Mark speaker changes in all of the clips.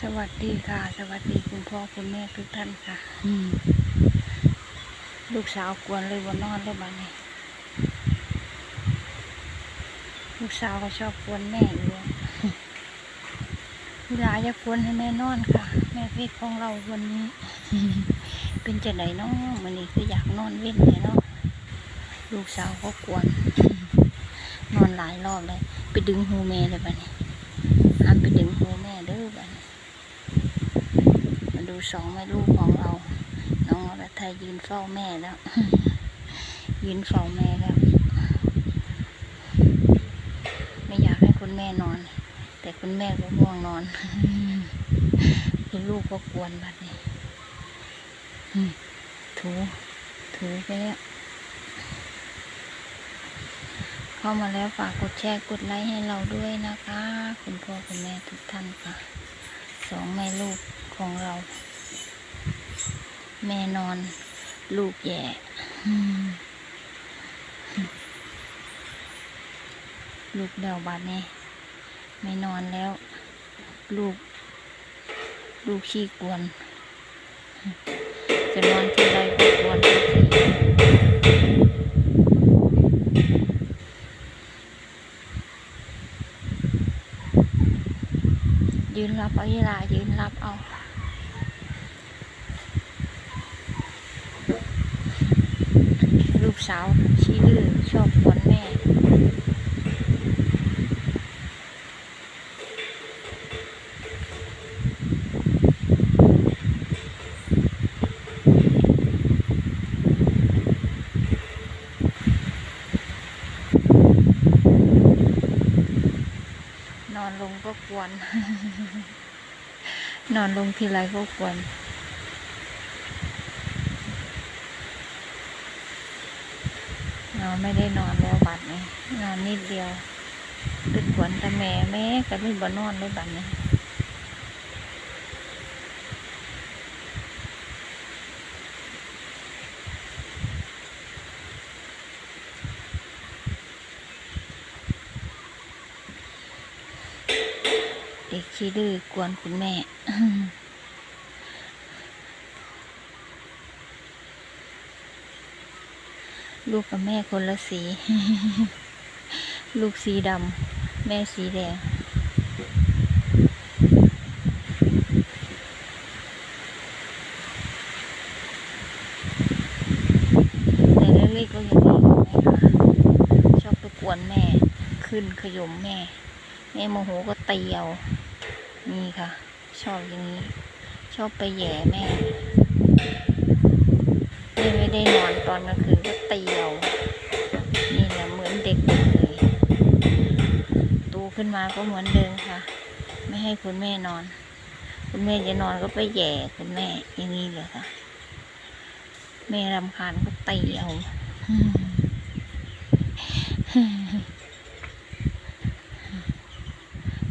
Speaker 1: สวัสดีค่ะ สวัสดีคุณพ่อคุณแม่ทุกท่านค่ะลูกสาวกวนเลยวันนอนเลยบ้านนี้ลูกสาวก็ชอบกวนแม่อยู่อะเวลาจะกวนให้แม่นอนค่ะ แม่เพชรของเราวันนี้ เป็นจะไหนเนาะมันนี้คืออยากนอนเว้นเลยเนาะลูกสาวก็กวนนอนหลายรอบเลย ไปดึงหูแม่เลยบ้านี้ห้ามไปดึงหูแม่เด้อบ้านี้มา ดูสองแม่ลูกของเรา น้องอรไทยยืนเฝ้าแม่แล้ว ยืนเฝ้าแม่แล้ว ไม่อยากให้คุณแม่นอน แต่คุณแม่ก็ง่วงนอนคุณลูกก็กวนบัดนี้ถูถูไปแล้วเข้ามาแล้วฝากกดแชร์กดไลค์ให้เราด้วยนะคะ คุณพ่อคุณแม่ทุกท่านค่ะ สองแม่ลูก ของเรา แม่นอน ลูกแย่ลูกเดาบาดนี้ไม่นอนแล้ว ลูก ลูกขี้กวน จะนอนที่ไรก็กวนทุกทียืนรับเอาเวลายืนรับเอา ลูก สาวชี้ดื้อชอบกวนแม่ นอนลงก็กวน นอนลงทีไรก็กวน นอนไม่ได้นอนแล้วบัดนี้นอนนิดเดียวตึกขวนแต่แม่แม่ก็เลยบ่นอนเลยบัดนี้เด็กขี้ดื้อกวนคุณแม่ ลูกกับแม่คนละสี ลูกสีดำ แม่สีแดง แต่เล็กๆก็อย่างนี้แม่ค่ะชอบไปกวนแม่ ขึ้นขยมแม่ แม่โมโหก็เตีเอานี่ค่ะ ชอบอย่างนี้ ชอบไปแย่แม่ แม่ไม่ได้นอนตอนกลางคืนก็ตีเอานี่แหละเหมือนเด็กเลยโตูขึ้นมาก็เหมือนเดิมค่ะ ไม่ให้คุณแม่นอน คุณแม่จะนอนก็ไปแย่คุณแม่อย่างนี้เลยค่ะ แม่รำคาญก็เตีเอา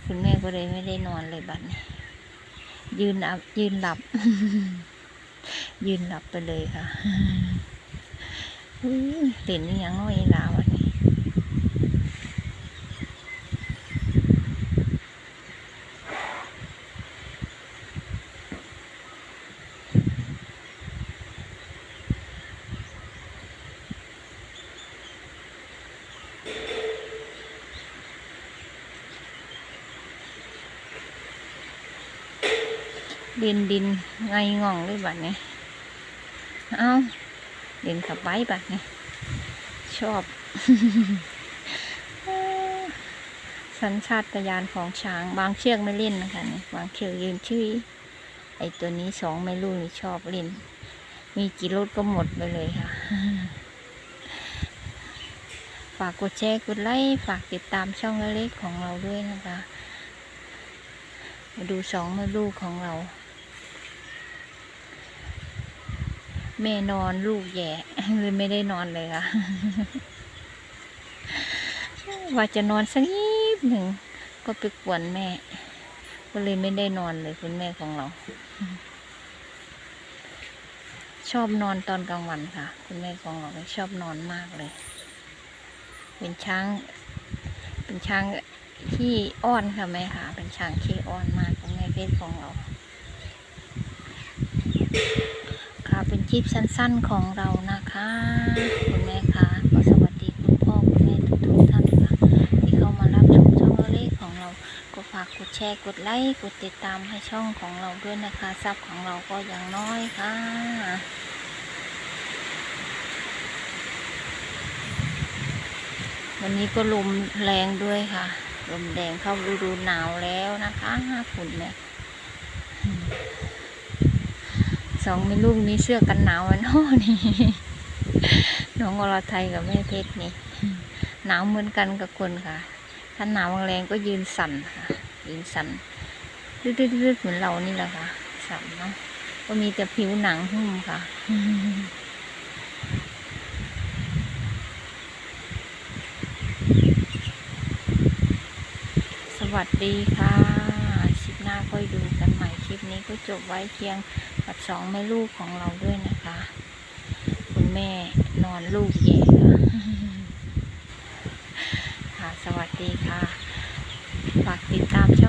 Speaker 1: คุณแม่ก็เลยไม่ได้นอนเลยบัดนี้ยืนอับยืนหลับ ยืนหลับไปเลยค่ะเห็นอหย่างน้อยลาวันนี้ดินดินไงง่องเลยบัดนี้ เอาเดินขับไปบัดนี้ชอบ สัญชาตญาณของช้าง บางเชือกไม่เล่นนะคะนี่บางเชือกยืนชื่อไอตัวนี้สองไม่รู้นี่ชอบเล่น มีกี่รถก็หมดไปเลยค่ะ ฝากกดแชร์กดไลค์ฝากติดตามช่องเล็กๆของเราด้วยนะคะ มาดูสองแม่ลูกของเรา แม่นอนลูกแย่เลยไม่ได้นอนเลยค่ะ ว่าจะนอนสักนิดหนึ่ง ก็ไปกวนแม่ ก็เลยไม่ได้นอนเลยคุณแม่ของเรา ชอบนอนตอนกลางวันค่ะ คุณแม่ของเราชอบนอนมากเลย เป็นช้าง เป็นช้างขี้อ้อนค่ะแม่ค่ะ เป็นช้างขี้อ้อนมากของแม่เพชรของเรา ค่ะเป็นคลิปสั้นๆของเรานะคะคุณแม่คะก็สวัสดีคุณพ่อคุณแม่ทุกๆท่านค่ะที่เข้ามารับชมช่องเลขของเราก็ฝากกดแชร์กดไลค์กดติดตามให้ช่องของเราด้วยนะคะซับของเราก็ยังน้อยค่ะวันนี้ก็ลมแรงด้วยค่ะ ลมแดงเข้าฤดูหนาวแล้วนะคะคุณแม สองม่ลูกนี้เสื้อกันหนาวอันน้อนี่น้องอรไทยกับแม่เพชรนี่หนาวเหมือนกันกับคนค่ะ ถ้าหนาวแรงก็ยืนสั่นค่ะ ยืนสั่นดืดๆเหมือนเรานี่แหละค่ะ สั่นเนาะก็มีแต่ผิวหนังหุ้มค่ะสวัสดีค่ะ คลิปหน้าค่อยดู นี้ก็จบไว้เพียงกับสองแม่ลูกของเราด้วยนะคะ คุณแม่นอนลูกแย่ค่ะค่ะสวัสดีค่ะ ฝากติดตามช่อง